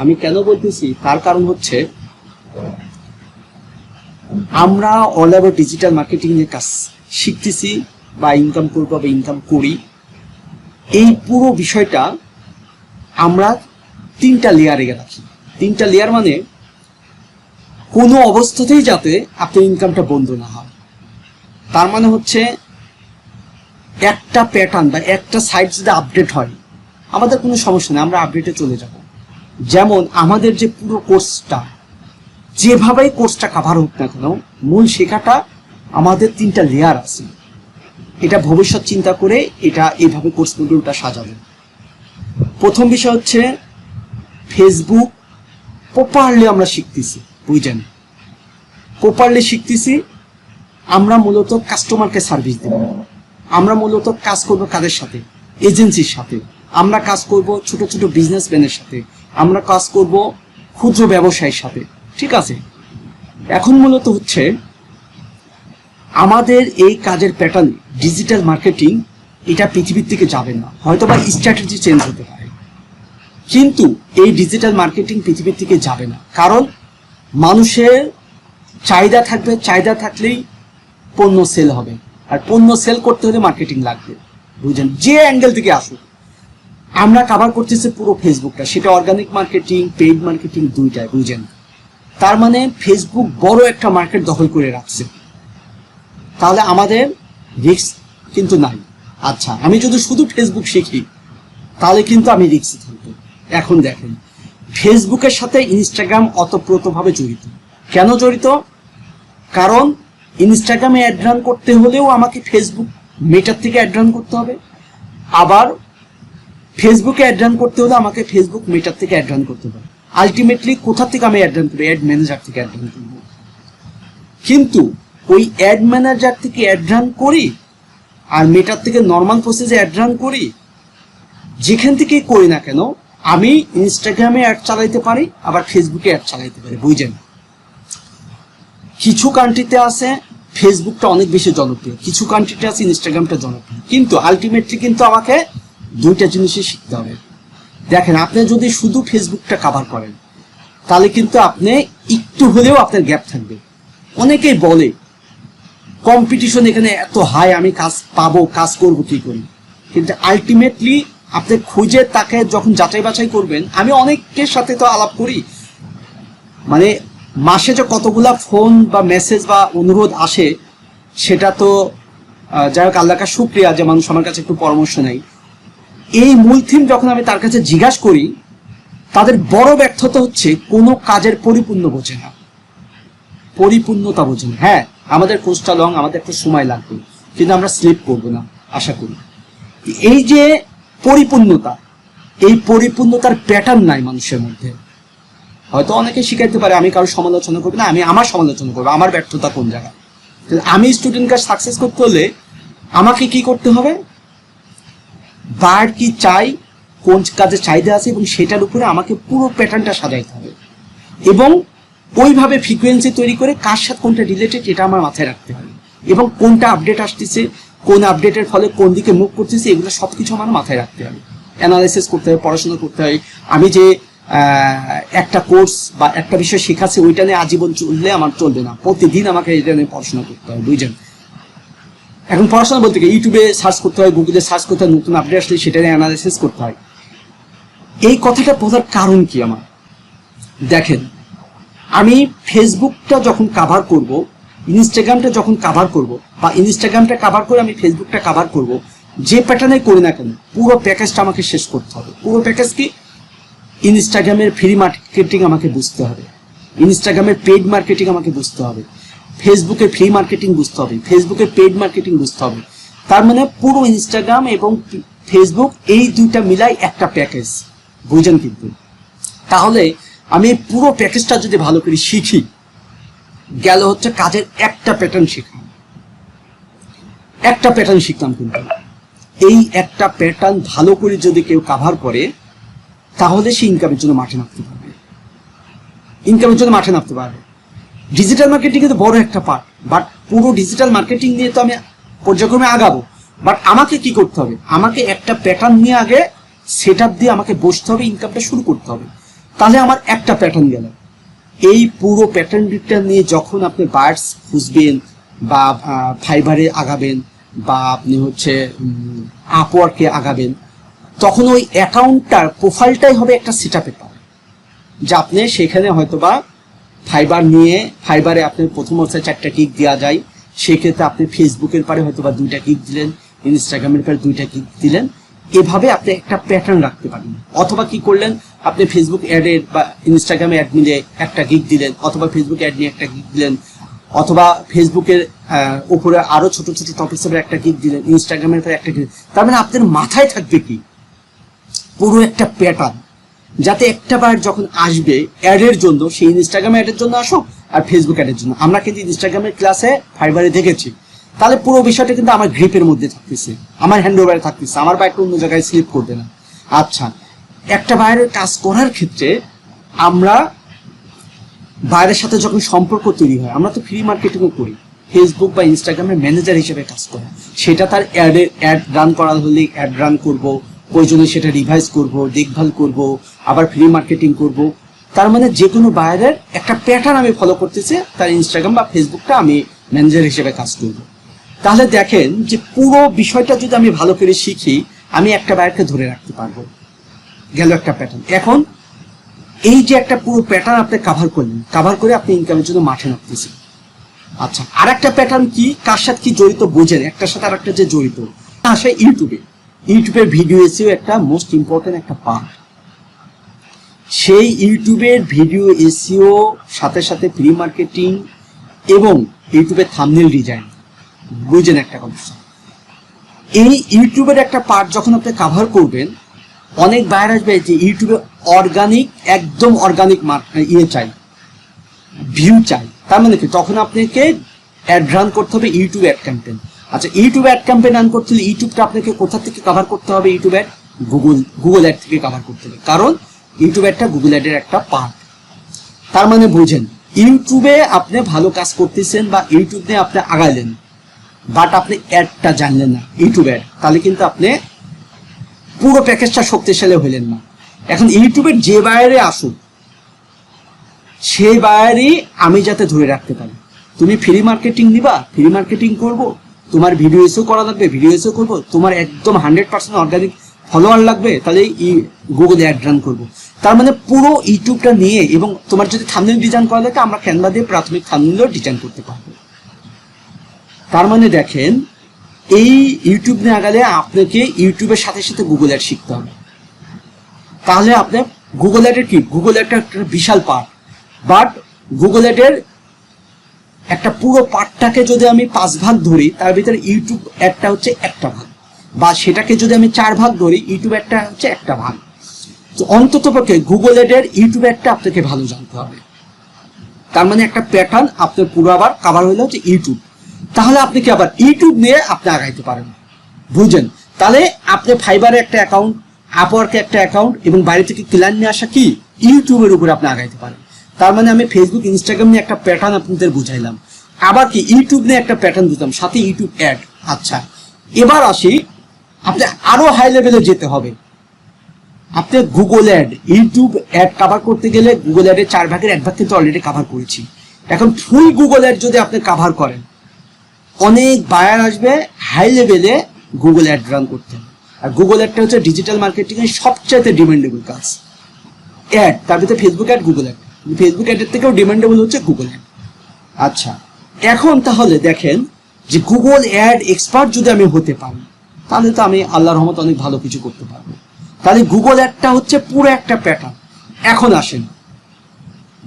আমি কেন বলতেছি? তার কারণ হচ্ছে, আমরা অল ওভার ডিজিটাল মার্কেটিং এর কাজ শিখতেছি বা ইনকাম করব বা ইনকাম করি। এই পুরো বিষয়টা আমরা তিনটা লেয়ারে রাখি। তিনটা লেয়ার মানে কোনো অবস্থাতেই যাতে আপনার ইনকামটা বন্ধ না হয়। তার মানে হচ্ছে, একটা প্যাটার্ন বা একটা সাইট যদি আপডেট হয়, আমাদের কোনো সমস্যা নেই, আমরা আপডেটে চলে যাব। যেমন আমাদের যে পুরো কোর্সটা যেভাবেই কোর্সটা কাভার হোক না কেন, মূল শেখাটা আমাদের তিনটা লেয়ার আছে। এটা ভবিষ্যৎ চিন্তা করে এটা এইভাবে কোর্স মডিউলটা সাজাবে। প্রথম বিষয় হচ্ছে ফেসবুক প্রপারলি আমরা শিখতেছি বুঝছেন প্রপারলি শিখতেছি, আমরা মূলত কাস্টমারকে সার্ভিস দেব। আমরা মূলত কাজ করব কাদের সাথে? এজেন্সির সাথে। আমরা কাজ করব ছোট ছোট বিজনেসম্যানের সাথে। আমরা কাজ করব ক্ষুদ্র ব্যবসায়ীর সাথে, ঠিক আছে? এখন মূলত হচ্ছে আমাদের এই কাজের প্যাটার্ন ডিজিটাল মার্কেটিং এটা পৃথিবীর থেকে যাবে না। হয়তো বা স্ট্র্যাটেজি চেঞ্জ হতে পারে। কিন্তু এই ডিজিটাল মার্কেটিং পৃথিবীর থেকে যাবে না। কারণ মানুষের চাহিদা থাকবে, চাহিদা থাকলেই পণ্য সেল হবে। আর পণ্য সেল করতে হলে মার্কেটিং লাগবে। বুঝলেন? যে অ্যাঙ্গেল থেকে আসুক। আমরা কাভার করতেছি পুরো ফেসবুকটা সেটা অর্গানিক মার্কেটিং পেইড মার্কেটিং দুইটাই, বুঝেন? তার মানে ফেসবুক বড় একটা মার্কেট দখল করে রাখছে। তাহলে আমাদের রিস্ক কিন্তু নাই। আচ্ছা আমি যদি শুধু ফেসবুক শিখি, তাহলে কিন্তু আমি রিক্সে থাকব। এখন দেখেন ফেসবুকের সাথে ইনস্টাগ্রাম অতপ্রতভাবে জড়িত। কেন জড়িত? কারণ ইনস্টাগ্রামে অ্যাড রান করতে হলেও আমাকে ফেসবুক মেটার থেকে অ্যাড রান করতে হবে। আবার ফেসবুকে অ্যাড রান করতে হলে আমাকে ফেসবুক মেটার থেকে অ্যাড রান করতে হবে। আলটিমেটলি কোথা থেকে আমি অ্যাড রান করব? অ্যাড ম্যানেজার থেকে অ্যাড রান করব। কিন্তু ওই অ্যাড ম্যানেজার থেকে অ্যাড রান করি আর মেটার থেকে নর্মাল প্রসেসে অ্যাড রান করি, যেখান থেকে করি না কেন, আমি ইনস্টাগ্রামে অ্যাড চালাইতে পারি, আবার ফেসবুকে অ্যাড চালাইতে পারি বুঝেন কিছু কান্ট্রিতে আছে ফেসবুকটা অনেক বেশি জনপ্রিয়। কিছু কান্ট্রিতে আছে ইনস্টাগ্রামটা জনপ্রিয়। কিন্তু আলটিমেটলি কিন্তু আমাকে দুইটা জিনিসই শিখতে হবে। দেখেন, আপনি যদি শুধু ফেসবুকটা কাভার করেন, তাহলে কিন্তু আপনি একটু হলেও আপনার গ্যাপ থাকবে। অনেকেই বলে কম্পিটিশন এখানে এত হাই আমি কাজ পাবো, কাজ করব কি করি? কিন্তু আলটিমেটলি আপনি খুঁজে তাকে যখন যাচাই বাছাই করবেন, আমি অনেকের সাথে তো আলাপ করি। মানে মাসে যে কতগুলা ফোন বা মেসেজ বা অনুরোধ আসে, সেটা তো যাই হোক আল্লাহ কাছে শুক্রিয়া যে মানুষ আমার কাছে একটু পরামর্শ নেয়। এই মূল থিম যখন আমি তার কাছে জিজ্ঞাসা করি, তাদের বড় ব্যর্থতা হচ্ছে কোনো কাজের পরিপূর্ণ বোঝে না। পরিপূর্ণতা বোঝে না। হ্যাঁ আমাদের কোর্সটা লং আমাদের একটু সময় লাগবে, কিন্তু আমরা স্লিপ করব না, আশা করি। এই যে পরিপূর্ণতা, এই পরিপূর্ণতার প্যাটার্ন নাই মানুষের মধ্যে। হয়তো অনেকে শিখাইতে পারে, আমি কারও সমালোচনা করব না, আমি আমার সমালোচনা করব, আমার ব্যর্থতা কোন জায়গায়? আমি স্টুডেন্টকে সাকসেস করতে হলে আমাকে কি করতে হবে? বার কি চাই, কোন কাজে চাহিদা আছে এবং সেটার উপরে আমাকে পুরো প্যাটার্নটা সাজাইতে হবে। এবং ওইভাবে ফ্রিকোয়েন্সি তৈরি করে কার সাথে কোনটা রিলেটেড এটা আমার মাথায় রাখতে হবে। এবং কোনটা আপডেট আসতেছে, কোন আপডেটের ফলে কোন দিকে মুভ করতেছে, এগুলো সব কিছু আমার মাথায় রাখতে হবে। অ্যানালাইসিস করতে হবে, পড়াশোনা করতে হয় আমি যে একটা কোর্স বা একটা বিষয় শেখাচ্ছি, ওইটা নিয়ে আজীবন চললে আমার চলবে না। প্রতিদিন আমাকে এটা নিয়ে পড়াশোনা করতে হবে বুঝছেন এখন পড়াশোনা বলতে কি, ইউটিউবে সার্চ করতে হয় গুগলে সার্চ করতে হয়, নতুন আপডেট আসলে সেটা নিয়ে অ্যানালাইসিস করতে হয়। এই কথাটা বোঝার কারণ কি আমার? দেখেন, আমি ফেসবুকটা যখন কাভার করব ইনস্টাগ্রামটা যখন কাভার করব, বা ইনস্টাগ্রামটা কাভার করে আমি ফেসবুকটা কাভার করব, যে প্যাটার্নে করি না কেন, পুরো প্যাকেজটা আমাকে শেষ করতে হবে। পুরো প্যাকেজ কি? ইনস্টাগ্রামের ফ্রি মার্কেটিং আমাকে বুঝতে হবে। ইনস্টাগ্রামের পেড মার্কেটিং আমাকে বুঝতে হবে। ফেসবুকের ফ্রি মার্কেটিং বুঝতে হবে ফেসবুকের পেড মার্কেটিং বুঝতে হবে। তার মানে পুরো ইনস্টাগ্রাম এবং ফেসবুক এই দুইটা মিলাই একটা প্যাকেজ বুঝেন কিন্তু? তাহলে আমি পুরো প্যাকেজটা যদি ভালো করে শিখি, গেল হচ্ছে কাজের একটা প্যাটার্ন শেখা একটা প্যাটার্ন শিখতাম কিন্তু। এই একটা প্যাটার্ন ভালো করে যদি কেউ কাভার করে, তাহলে সে ইনকামের জন্য মাঠে নামতে পারবে। ইনকামের জন্য মাঠে নামতে পারবে। ডিজিটাল মার্কেটিং কিন্তু বড় একটা পার্ট বাট পুরো ডিজিটাল মার্কেটিং নিয়ে তো আমি পর্যায়ক্রমে আগাবো। বাট আমাকে কি করতে হবে? আমাকে একটা প্যাটার্ন নিয়ে আগে সেট দিয়ে আমাকে বসতে হবে ইনকামটা শুরু করতে হবে। তাহলে আমার একটা প্যাটার্ন গেল। এই পুরো প্যাটার্নটা নিয়ে যখন আপনি বার্ডস খুঁজবেন বা ফাইবারে আগাবেন বা আপনি হচ্ছে আপওয়ার্কে আগাবেন, তখন ওই অ্যাকাউন্টটার প্রোফাইলটাই হবে একটা সেট আপের যে আপনি সেখানে হয়তো বা ফাইবার নিয়ে, ফাইবারে আপনি প্রথম অবস্থায় চারটা কিক দেওয়া যায়। সেক্ষেত্রে আপনি ফেসবুকের পারে হয়তো বা দুইটা কিক দিলেন, ইনস্টাগ্রামের পারে দুইটা কিক দিলেন। এভাবে আপনি একটা প্যাটার্ন রাখতে পারেন। অথবা কি করলেন, আপনি ফেসবুক অ্যাডের বা ইনস্টাগ্রামে অ্যাড মিলে একটা গিক দিলেন, অথবা ফেসবুক অ্যাড নিয়ে একটা গিক দিলেন, অথবা ফেসবুকের উপরে আরও ছোট ছোট টপিক্স একটা গিক দিলেন ইনস্টাগ্রামের পরে একটা গিক তার মানে আপনার মাথায় থাকবে কি? পুরো একটা প্যাটার্ন যাতে একটা বার যখন আসবে অ্যাডের জন্য, সেই ইনস্টাগ্রাম অ্যাডের জন্য আসুক আর ফেসবুক অ্যাডের জন্য। আমরা কিন্তু ইনস্টাগ্রামের ক্লাসে ফাইবারে দেখেছি। তাহলে পুরো বিষয়টা কিন্তু আমার গ্রিপের মধ্যে থাকতেছে। আমার হ্যান্ড ওভারে থাকতেছে। আমার বাইকটা অন্য জায়গায় স্লিপ করবে না। আচ্ছা একটা বাইরের কাজ করার ক্ষেত্রে আমরা বাইরের সাথে যখন সম্পর্ক তৈরি হয়, আমরা তো ফ্রি মার্কেটিংও করি। ফেসবুক বা ইনস্টাগ্রামের ম্যানেজার হিসেবে কাজ করে। সেটা তার অ্যাডের অ্যাড রান করা হলে অ্যাড রান করব। প্রয়োজনে সেটা রিভাইজ করব, দেখভাল করব, আবার ফ্রি মার্কেটিং করব। তার মানে যে কোনো বায়ারের একটা প্যাটার্ন আমি ফলো করতেছি, তার ইনস্টাগ্রাম বা ফেসবুকটা আমি ম্যানেজার হিসেবে কাজ করব। তাহলে দেখেন যে পুরো বিষয়টা যদি আমি ভালো করে শিখি, আমি একটা বায়ারকে ধরে রাখতে পারব। গেল একটা প্যাটার্ন এখন, এই যে একটা পুরো প্যাটার্ন আপনি কাভার করলেন কাভার করে আপনি ইনকামের জন্য মাঠে নামতেছেন। আচ্ছা আর একটা প্যাটার্ন কি? কার সাথে কি জড়িত বোঝেন? একটার সাথে আর একটা যে জড়িত। আসে ইউটিউবে ইউটিউবের ভিডিও এসেও একটা মোস্ট ইম্পর্টেন্ট একটা পার্ট সেই ইউটিউবের ভিডিও এসিও, সাথে সাথে প্রি মার্কেটিং এবং ইউটিউবের থামনেল ডিজাইন বুঝেন একটা কথা। এই ইউটিউবের একটা পার্ট যখন আপনি কাভার করবেন, অনেক বাইরে আসবে যে ইউটিউবে অর্গানিক একদম অর্গানিক ইয়ে চাই ভিউ চাই। তার মানে কি? তখন আপনাকে অ্যাড রান করতে হবে ইউটিউব অ্যাড ক্যাম্পেন আচ্ছা ইউটিউব অ্যাড ক্যাম্পেন রান করতে হলে ইউটিউবটা আপনাকে কোথা থেকে কভার করতে হবে YouTube ad Google Google ad থেকে কভার করতে হবে। কারণ ইউটিউব অ্যাডটা গুগল অ্যাডের একটা পার্ট তার মানে বুঝেন ইউটিউবে আপনি ভালো কাজ করতেছেন বা ইউটিউব আপনি আগাইলেন বাট আপনি অ্যাডটা জানলেন না ইউটিউব অ্যাড তাহলে কিন্তু আপনি পুরো প্যাকেজটা শক্তিশালী হইলেন না। এখন ইউটিউবের যে বাইরে আসুক, সেই বাইরে আমি যাতে ধরে রাখতে পারি। তুমি ফ্রি মার্কেটিং নিবা ফ্রি মার্কেটিং করব তোমার ভিডিও এসেও করা লাগবে ভিডিও এসেও করব, তোমার একদম হান্ড্রেড পার্সেন্ট অর্গানিক ফলোয়ার লাগবে, তাহলে ই গুগলে অ্যাড রান করব। তার মানে পুরো ইউটিউবটা নিয়ে এবং তোমার যদি থামনেল ডিজাইন করা লাগে আমরা ক্যানভা দিয়ে প্রাথমিক থামনেলও ডিজাইন করতে পারব। তার মানে দেখেন, এই ইউটিউব নিয়ে আগালে আপনাকে ইউটিউবের সাথে সাথে গুগল অ্যাড শিখতে হবে। তাহলে আপনার গুগল অ্যাডের কি? গুগল অ্যাডটা একটা বিশাল পার্ট বাট গুগল অ্যাডের একটা পুরো পার্টটাকে যদি আমি পাঁচ ভাগ ধরি, তার ভিতরে ইউটিউব অ্যাডটা হচ্ছে একটা ভাগ। বা সেটাকে যদি আমি চার ভাগ ধরি ইউটিউব অ্যাডটা হচ্ছে একটা ভাগ। তো অন্তত পক্ষে গুগল অ্যাডের ইউটিউব একটা আপনাকে ভালো জানতে হবে। তার মানে একটা প্যাটার্ন আপনার পুরো আবার কাভার হইল হচ্ছে ইউটিউব তাহলে আপনি কি আবার ইউটিউব নিয়ে আপনি আগাইতে পারেন? বুঝেন? তাহলে আপনি ফাইবারে একটা অ্যাকাউন্ট আপওয়ার্কে একটা অ্যাকাউন্ট এবং বাইরে থেকে ক্লায়েন্ট নিয়ে আসা কি? ইউটিউবের উপরে আপনি আগাইতে পারেন। তার মানে আমি ফেসবুক ইনস্টাগ্রাম নিয়ে একটা প্যাটার্ন আপনাদের বুঝাইলাম। আবার কি ইউটিউব নিয়ে একটা প্যাটার্ন দিতাম সাথে ইউটিউব অ্যাড আচ্ছা এবার আসি, আপনি আরও হাই লেভেলে যেতে হবে। আপনি Google ad YouTube ad cover করতে গেলে গুগল অ্যাডের চার ভাগের এক ভাগ কিন্তু অলরেডি কাভার করেছি। এখন ফুল গুগল অ্যাড যদি আপনি কাভার করেন, অনেক বায়ার আসবে হাই লেভেলে গুগল অ্যাড রান করতে। আর গুগল অ্যাডটা হচ্ছে ডিজিটাল মার্কেটিং এর সবচাইতে ডিমান্ডেবল কাজ। অ্যাড তার ভিতরে Facebook ad Google ad Facebook অ্যাডের থেকেও ডিমান্ডেবল হচ্ছে গুগল অ্যাড আচ্ছা। এখন তাহলে দেখেন যে গুগল অ্যাড এক্সপার্ট যদি আমি হতে পারি তাহলে তো আমি আল্লাহ রহমত অনেক ভালো কিছু করতে পারব। তাহলে গুগল অ্যাডটা হচ্ছে পুরো একটা প্যাটার্ন এখন আসেন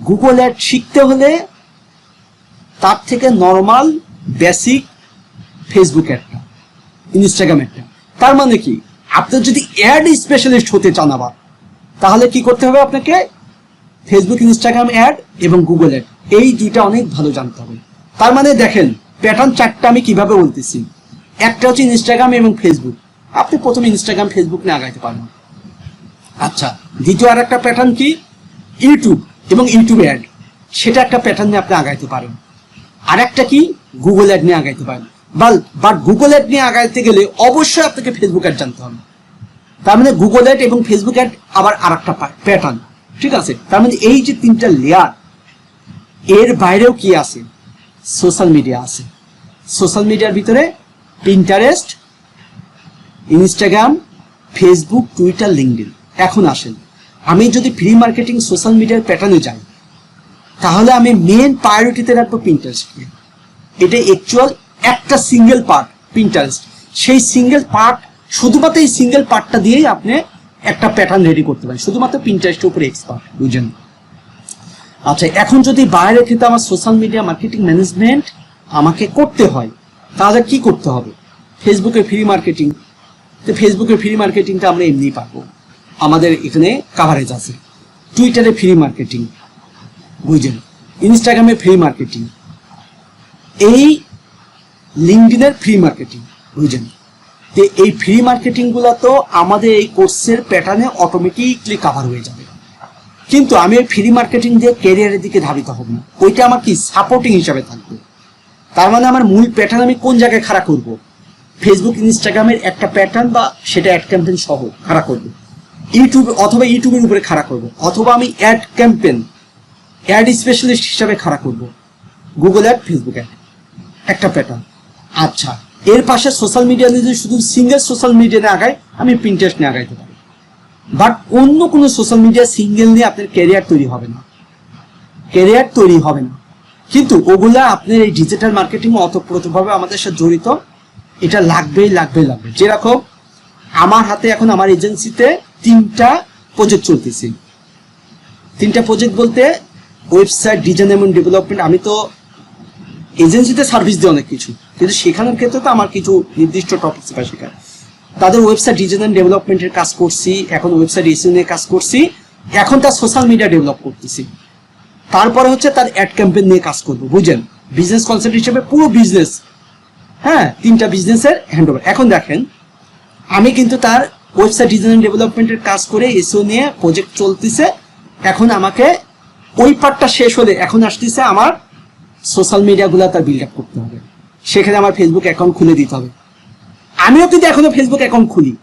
গুগল অ্যাড শিখতে হলে তার থেকে নর্মাল বেসিক ফেসবুক অ্যাডটা ইনস্টাগ্রাম অ্যাডটা তার মানে কি? আপনার যদি অ্যাড স্পেশালিস্ট হতে চান আবার তাহলে কি করতে হবে আপনাকে? ফেসবুক ইনস্টাগ্রাম অ্যাড এবং গুগল অ্যাড এই দুইটা অনেক ভালো জানতে হবে। তার মানে দেখেন প্যাটার্ন চারটা আমি কীভাবে বলতেছি? একটা হচ্ছে ইনস্টাগ্রাম এবং ফেসবুক আপনি প্রথমে ইনস্টাগ্রাম ফেসবুক নিয়ে আগাইতে পারবেন আচ্ছা দ্বিতীয় আর একটা প্যাটার্ন কি? ইউটিউব এবং ইউটিউব অ্যাড সেটা একটা প্যাটার্ন নিয়ে আপনি আগাইতে পারেন। আর একটা কি? গুগল অ্যাড নিয়ে আগাইতে পারেন। বাট গুগল অ্যাড নিয়ে আগাইতে গেলে অবশ্যই আপনাকে ফেসবুক অ্যাড জানতে হবে। তার মানে গুগল অ্যাড এবং ফেসবুক অ্যাড আবার আর একটা প্যাটার্ন ঠিক আছে? তার মানে এই যে তিনটা লেয়ার এর বাইরেও কি আছে? সোশ্যাল মিডিয়া আছে। সোশ্যাল মিডিয়ার ভিতরে Pinterest Instagram Facebook Twitter LinkedIn এখন আসেন। আমি যদি ফ্রি মার্কেটিং সোশ্যাল মিডিয়ার প্যাটার্নে যাই, তাহলে আমি মেন প্রায়োরিটিতে রাখব পিন্টারেস্টকে এটা অ্যাকচুয়াল একটা সিঙ্গেল পার্ট পিন্টারেস্ট সেই সিঙ্গেল পার্ট শুধুমাত্র এই সিঙ্গেল পার্টটা দিয়েই আপনি একটা প্যাটার্ন রেডি করতে পারেন শুধুমাত্র পিন্টারেস্টের উপরে এক্সপার্ট বুঝেন আচ্ছা এখন যদি বাইরের ক্ষেত্রে আমার সোশ্যাল মিডিয়া মার্কেটিং ম্যানেজমেন্ট আমাকে করতে হয়, তাহলে কি করতে হবে? ফেসবুকে ফ্রি মার্কেটিং তো ফেসবুকে ফ্রি মার্কেটিংটা আমরা এমনি পাবো আমাদের এখানে কাভারেজ আছে। টুইটারে ফ্রি মার্কেটিং বুঝলেন? ইনস্টাগ্রামে ফ্রি মার্কেটিং এই লিঙ্কডিনের ফ্রি মার্কেটিং বুঝলেন? তো এই ফ্রি মার্কেটিংগুলো তো আমাদের এই কোর্সের প্যাটার্নে অটোমেটিকলি কাভার হয়ে যাবে। কিন্তু আমি ওই ফ্রি মার্কেটিং দিয়ে ক্যারিয়ারের দিকে ধাবিত হব না। ওইটা আমার কি সাপোর্টিং হিসাবে থাকবে? তার মানে আমার মূল প্যাটার্ন আমি কোন জায়গায় খাড়া করব? ফেসবুক ইনস্টাগ্রামের একটা প্যাটার্ন বা সেটা অ্যাড ক্যাম্পেন সহ খাড়া করব? ইউটিউব অথবা ইউটিউবের উপরে খাড়া করব? অথবা আমি অ্যাড ক্যাম্পেন অ্যাড স্পেশালিস্ট হিসাবে খাড়া করব? গুগল অ্যাড ফেসবুক অ্যাড একটা প্যাটার্ন আচ্ছা এর পাশে সোশ্যাল মিডিয়া যদি শুধু সিঙ্গেল সোশ্যাল মিডিয়া নিয়ে আগাই আমি প্রিন্টারেস্ট নিয়ে আগাইতে পারি। বাট অন্য কোনো সোশ্যাল মিডিয়া সিঙ্গেল নিয়ে আপনার ক্যারিয়ার তৈরি হবে না। ক্যারিয়ার তৈরি হবে না। কিন্তু ওগুলা আপনার এই ডিজিটাল মার্কেটিং অতপ্রতভাবে আমাদের সাথে জড়িত। এটা লাগবেই লাগবেই লাগবে যেরকম আমার হাতে এখন আমার এজেন্সিতে তিনটা প্রজেক্ট চলতেছে। তিনটা প্রজেক্ট বলতে ওয়েবসাইট ডিজাইন এবং ডেভেলপমেন্ট আমি তো এজেন্সিতে সার্ভিস দিই অনেক কিছু। কিন্তু শেখানোর ক্ষেত্রে তো আমার কিছু নির্দিষ্ট টপিক বা শেখায় তাদের ওয়েবসাইট ডিজাইন অ্যান্ড ডেভেলপমেন্টের কাজ করছি, এখন ওয়েবসাইট নিয়ে কাজ করছি, এখন তার সোশ্যাল মিডিয়া ডেভেলপ করতেছি। তারপরে হচ্ছে তার অ্যাড ক্যাম্পেইন নিয়ে কাজ করব বুঝেন বিজনেস কনসেপ্ট হিসেবে পুরো বিজনেস হ্যাঁ তিনটা বিজনেসের হ্যান্ড এখন দেখেন, আমি কিন্তু তার ওয়েবসাইট ডিজাইন ডেভেলপমেন্টের কাজ করে এসিও নিয়ে প্রজেক্ট চলতেছে, এখন আমাকে ওই পার্টটা শেষ হলে, এখন আসতেছে আমার সোশ্যাল মিডিয়াগুলো তার বিল্ড আপ করতে হবে। সেখানে আমার ফেসবুক অ্যাকাউন্ট খুলে দিতে হবে। আমিও কিন্তু এখনও ফেসবুক অ্যাকাউন্ট খুলি।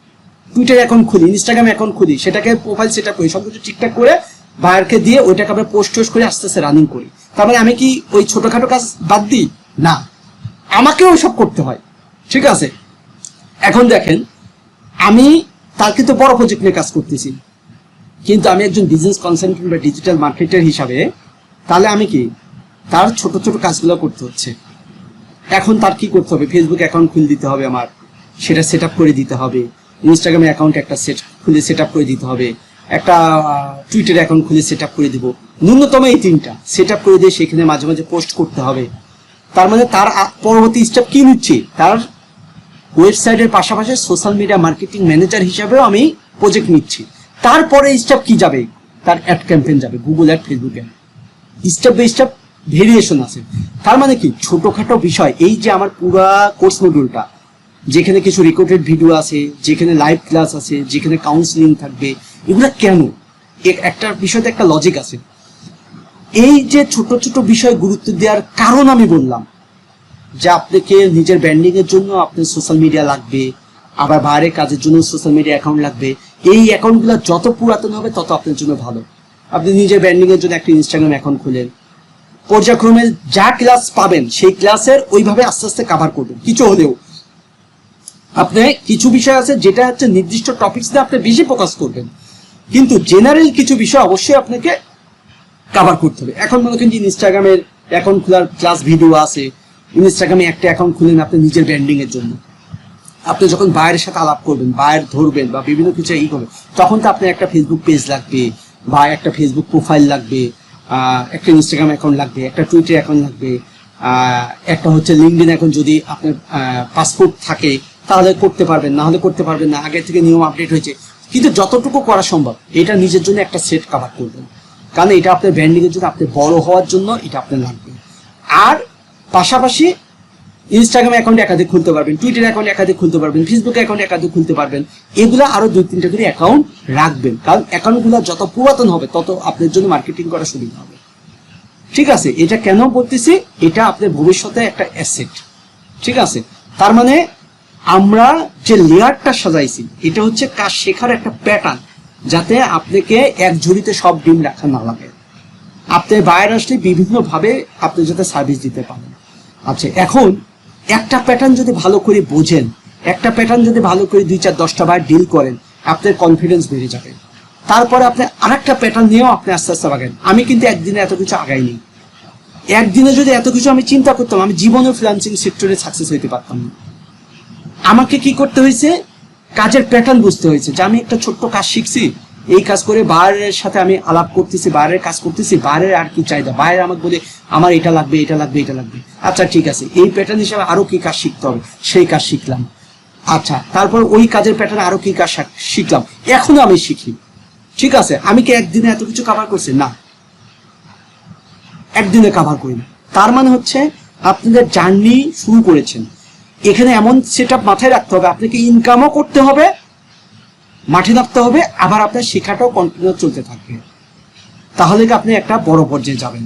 টুইটার অ্যাকাউন্ট খুলি ইনস্টাগ্রাম অ্যাকাউন্ট খুলি, সেটাকে প্রোফাইল সেট আপ করি সব কিছু ঠিকঠাক করে বায়ারকে দিয়ে ওইটাকে আমরা পোস্ট টোস্ট করে আস্তে আস্তে রানিং করি। তার মানে আমি কি ওই ছোটখাটো কাজ বাদ দিই? না। আমাকেও ওইসব করতে হয়। ঠিক আছে? এখন দেখেন, আমি তার কিন্তু বড় প্রজেক্ট নিয়ে কাজ করতেছি। কিন্তু আমি একজন বিজনেস কনসালটেন্ট বা ডিজিটাল মার্কেটার হিসাবে, তাহলে আমি কি তার ছোট ছোট কাজগুলো করতে হচ্ছে। এখন তার কি করতে হবে? ফেসবুক অ্যাকাউন্ট খুলে দিতে হবে আমার। সেটা সেট করে দিতে হবে। ইনস্টাগ্রামে অ্যাকাউন্ট একটা সেট খুলে সেট করে দিতে হবে। একটা টুইটার অ্যাকাউন্ট খুলে সেট করে দিব। ন্যূনতম এই তিনটা সেট করে দিয়ে সেখানে মাঝে মাঝে পোস্ট করতে হবে। তার মানে তার পরবর্তী স্টেপ কি নিচ্ছে? তার ওয়েবসাইটের পাশাপাশি সোশ্যাল মিডিয়া মার্কেটিং ম্যানেজার হিসাবেও আমি প্রজেক্ট নিচ্ছি। তারপরে স্টেপ কি যাবে? তার অ্যাড ক্যাম্পেইন যাবে Google ad Facebook ad step by step variation আছে। তার মানে কি? ছোটখাটো বিষয়। এই যে আমার পুরা কোর্স মডিউলটা যেখানে কিছু রেকর্ডেড ভিডিও আছে, যেখানে লাইভ ক্লাস আছে, যেখানে কাউন্সিলিং থাকবে, এগুলো কেন? একটা বিষয়তে একটা লজিক আছে। এই যে ছোট ছোট বিষয় গুরুত্ব দেওয়ার কারণ আমি বললাম, যে আপনাকে নিজের ব্র্যান্ডিং এর জন্য আপনার সোশ্যাল মিডিয়া লাগবে, আবার বাইরের কাজের জন্য সোশ্যাল মিডিয়া অ্যাকাউন্ট লাগবে। এই অ্যাকাউন্টগুলো যত পুরাতন হবে, তত আপনার জন্য ভালো। আপনি নিজের ব্র্যান্ডিং এর জন্য একটা ইনস্টাগ্রাম অ্যাকাউন্ট খুলেন। পর্যায়ক্রমে যা ক্লাস পাবেন, সেই ক্লাসের ওইভাবে আস্তে আস্তে কাভার করবেন। কিছু হলেও। আপনি কিছু বিষয় আছে যেটা হচ্ছে নির্দিষ্ট টপিকস নিয়ে আপনি বেশি ফোকাস করবেন। কিন্তু জেনারেল কিছু বিষয় অবশ্যই আপনাকে কাভার করতে হবে। এখন মনে করেন যে ইনস্টাগ্রামের অ্যাকাউন্ট খোলার ক্লাস ভিডিও আছে। ইনস্টাগ্রামে একটা অ্যাকাউন্ট খুলেন আপনি নিজের ব্র্যান্ডিং এর জন্য। আপনি যখন বাইরের সাথে আলাপ করবেন বাইরে ধরবেন বা বিভিন্ন কিছু ই করবেন, তখন তো আপনার একটা ফেসবুক পেজ লাগবে বা একটা ফেসবুক প্রোফাইল লাগবে। একটা ইনস্টাগ্রাম অ্যাকাউন্ট লাগবে, একটা টুইটার অ্যাকাউন্ট লাগবে একটা হচ্ছে লিঙ্কডিন এখন যদি আপনার পাসপোর্ট থাকে, তাহলে করতে পারবেন, না হলে করতে পারবেন না, আগে থেকে নিয়ম আপডেট হয়েছে। কিন্তু যতটুকু করা সম্ভব, এটা নিজের জন্য একটা সেট কাভার করবেন। কারণ এটা আপনার ব্র্যান্ডিংয়ের জন্য, আপনি বড় হওয়ার জন্য এটা আপনার লাগবে। আর পাশাপাশি ইনস্টাগ্রাম অ্যাকাউন্ট একাধিক খুলতে পারবেন টুইটার অ্যাকাউন্ট একাধিক খুলতে পারবেন ফেসবুক অ্যাকাউন্ট একাধিক খুলতে পারবেন, এগুলো আরও দুই তিনটা করে অ্যাকাউন্ট রাখবেন। কারণ অ্যাকাউন্টগুলো যত পুরাতন হবে, তত আপনার জন্য মার্কেটিং করা সুবিধা হবে। ঠিক আছে, এটা কেন বলতেছি এটা আপনার ভবিষ্যতে একটা অ্যাসেট ঠিক আছে, তার মানে আমরা যে লেয়ারটা সাজাইছি, এটা হচ্ছে কাজ শেখার একটা প্যাটার্ন যাতে আপনাকে এক ঝুড়িতে সব ডিম রাখা না লাগে। আপনি বাইরে আসলে বিভিন্নভাবে আপনি যাতে সার্ভিস দিতে পারেন। আচ্ছা এখন একটা প্যাটার্ন যদি ভালো করে বোঝেন, একটা প্যাটার্ন যদি ভালো করে দুই চার দশটা বার ডিল করেন, আপনার কনফিডেন্স বেড়ে যাবে। তারপরে আপনি আরেকটা প্যাটার্ন নিয়েও আপনি আস্তে আস্তে আগান আমি কিন্তু একদিনে এত কিছু আগাইনি। একদিনে যদি এত কিছু আমি চিন্তা করতাম, আমি জীবনেও ফ্রিল্যান্সিং সেক্টরে সাকসেস হইতে পারতাম না। আমাকে কি করতে হয়েছে? কাজের প্যাটার্ন বুঝতে হয়েছে। যে আমি একটা ছোট্ট কাজ শিখছি এই কাজ করে বাইরের সাথে আমি আলাপ করতেছি বাইরের কাজ করতেছি বাইরের আর কি চাহিদা? বাইরে আমাকে বলে, আমার এটা লাগবে এটা লাগবে এটা লাগবে। আচ্ছা ঠিক আছে। এই প্যাটার্ন হিসাবে আরও কি কাজ শিখতে হবে? সেই কাজ শিখলাম। আচ্ছা তারপর ওই কাজের প্যাটার্ন আরও কি কাজ শিখলাম? এখনও আমি শিখি ঠিক আছে? আমি কি একদিনে এত কিছু কভার করছি? না। একদিনে কাভার করি না। তার মানে হচ্ছে, আপনাদের জার্নি শুরু করেছেন। এখানে এমন সেট মাথায় রাখতে হবে, আপনাকে ইনকামও করতে হবে মাঠে নামতে হবে, আবার আপনার শিক্ষাটাও কন্টিনিউ চলতে থাকবে। তাহলে কি আপনি একটা বড় পর্যায়ে যাবেন?